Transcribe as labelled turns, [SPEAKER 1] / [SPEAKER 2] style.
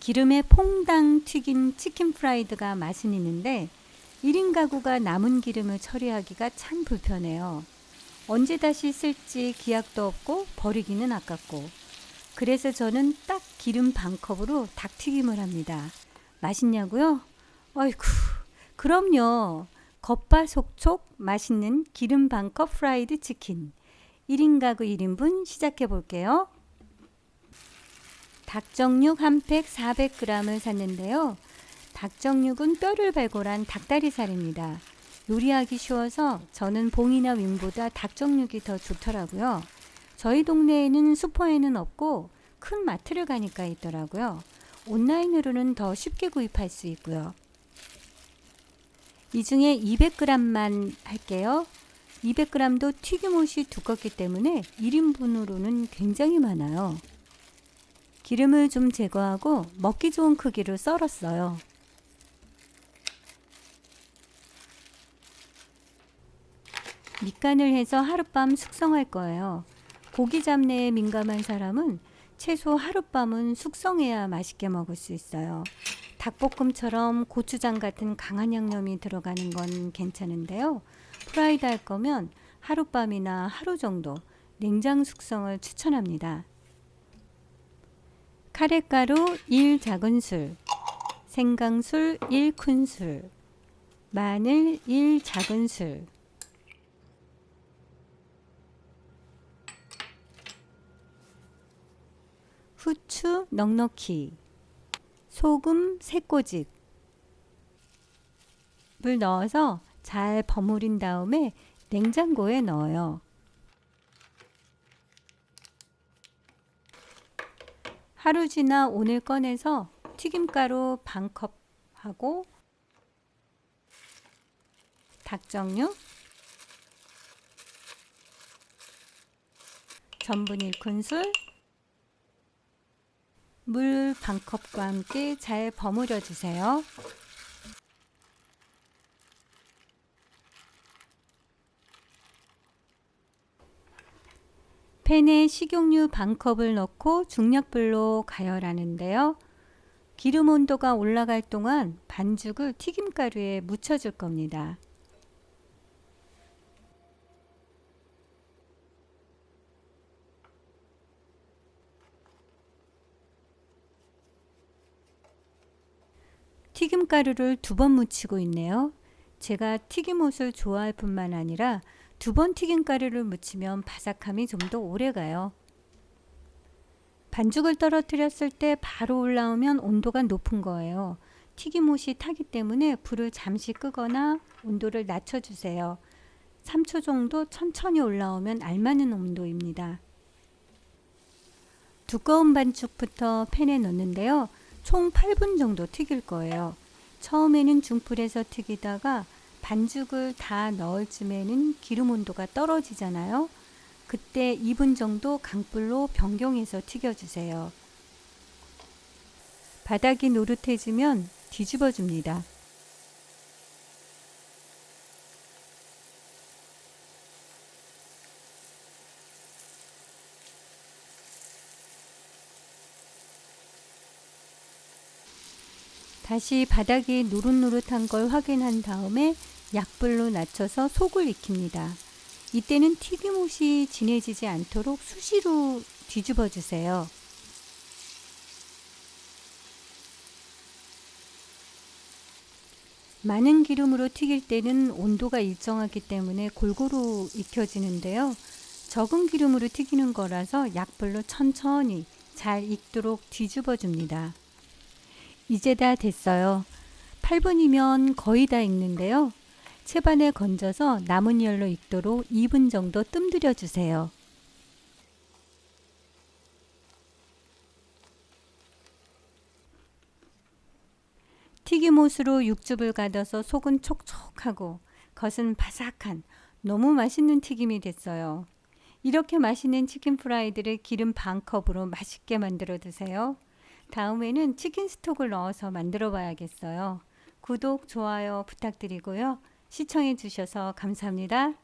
[SPEAKER 1] 기름에 퐁당 튀긴 치킨 프라이드가 맛은 있는데 1인 가구가 남은 기름을 처리하기가 참 불편해요. 언제 다시 쓸지 기약도 없고 버리기는 아깝고. 그래서 저는 딱 기름 반 컵으로 닭튀김을 합니다. 맛있냐고요? 어이쿠, 그럼요. 겉바속촉 맛있는 기름 반 컵 프라이드 치킨. 1인 가구 1인분 시작해 볼게요. 닭정육 한 팩 400g을 샀는데요. 닭정육은 뼈를 발골한 닭다리살입니다. 요리하기 쉬워서 저는 봉이나 윙보다 닭정육이 더 좋더라고요. 저희 동네에는 슈퍼에는 없고 큰 마트를 가니까 있더라고요. 온라인으로는 더 쉽게 구입할 수 있고요. 이 중에 200g만 할게요. 200g도 튀김옷이 두껍기 때문에 1인분으로는 굉장히 많아요. 기름을 좀 제거하고 먹기 좋은 크기로 썰었어요. 밑간을 해서 하룻밤 숙성할 거예요. 고기 잡내에 민감한 사람은 최소 하룻밤은 숙성해야 맛있게 먹을 수 있어요. 닭볶음처럼 고추장 같은 강한 양념이 들어가는 건 괜찮은데요. 프라이드 할 거면 하룻밤이나 하루 정도 냉장 숙성을 추천합니다. 카레가루 1 작은술, 생강술 1 큰술, 마늘 1 작은술, 후추 넉넉히, 소금 3꼬집, 물 넣어서 잘 버무린 다음에 냉장고에 넣어요. 하루 지나 오늘 꺼내서 튀김가루 반컵 하고 닭정육 전분 1큰술 물 반 컵과 함께 잘 버무려 주세요. 팬에 식용유 반 컵을 넣고 중약불로 가열하는데요. 기름 온도가 올라갈 동안 반죽을 튀김가루에 묻혀줄 겁니다. 튀김가루를 두 번 묻히고 있네요. 제가 튀김옷을 좋아할 뿐만 아니라 두 번 튀김가루를 묻히면 바삭함이 좀 더 오래 가요. 반죽을 떨어뜨렸을 때 바로 올라오면 온도가 높은 거예요. 튀김옷이 타기 때문에 불을 잠시 끄거나 온도를 낮춰주세요. 3초 정도 천천히 올라오면 알맞은 온도입니다. 두꺼운 반죽부터 팬에 넣는데요. 총 8분 정도 튀길 거예요. 처음에는 중불에서 튀기다가 반죽을 다 넣을 쯤에는 기름 온도가 떨어지잖아요. 그때 2분 정도 강불로 변경해서 튀겨주세요. 바닥이 노릇해지면 뒤집어 줍니다. 다시 바닥이 노릇노릇한 걸 확인한 다음에 약불로 낮춰서 속을 익힙니다. 이때는 튀김옷이 진해지지 않도록 수시로 뒤집어 주세요. 많은 기름으로 튀길 때는 온도가 일정하기 때문에 골고루 익혀지는데요. 적은 기름으로 튀기는 거라서 약불로 천천히 잘 익도록 뒤집어 줍니다. 이제 다 됐어요. 8분이면 거의 다 익는데요. 채반에 건져서 남은 열로 익도록 2분 정도 뜸들여 주세요. 튀김옷으로 육즙을 가둬서 속은 촉촉하고 겉은 바삭한 너무 맛있는 튀김이 됐어요. 이렇게 맛있는 치킨 프라이드를 기름 반 컵으로 맛있게 만들어 드세요. 다음에는 치킨 스톡을 넣어서 만들어 봐야겠어요. 구독, 좋아요 부탁드리고요. 시청해 주셔서 감사합니다.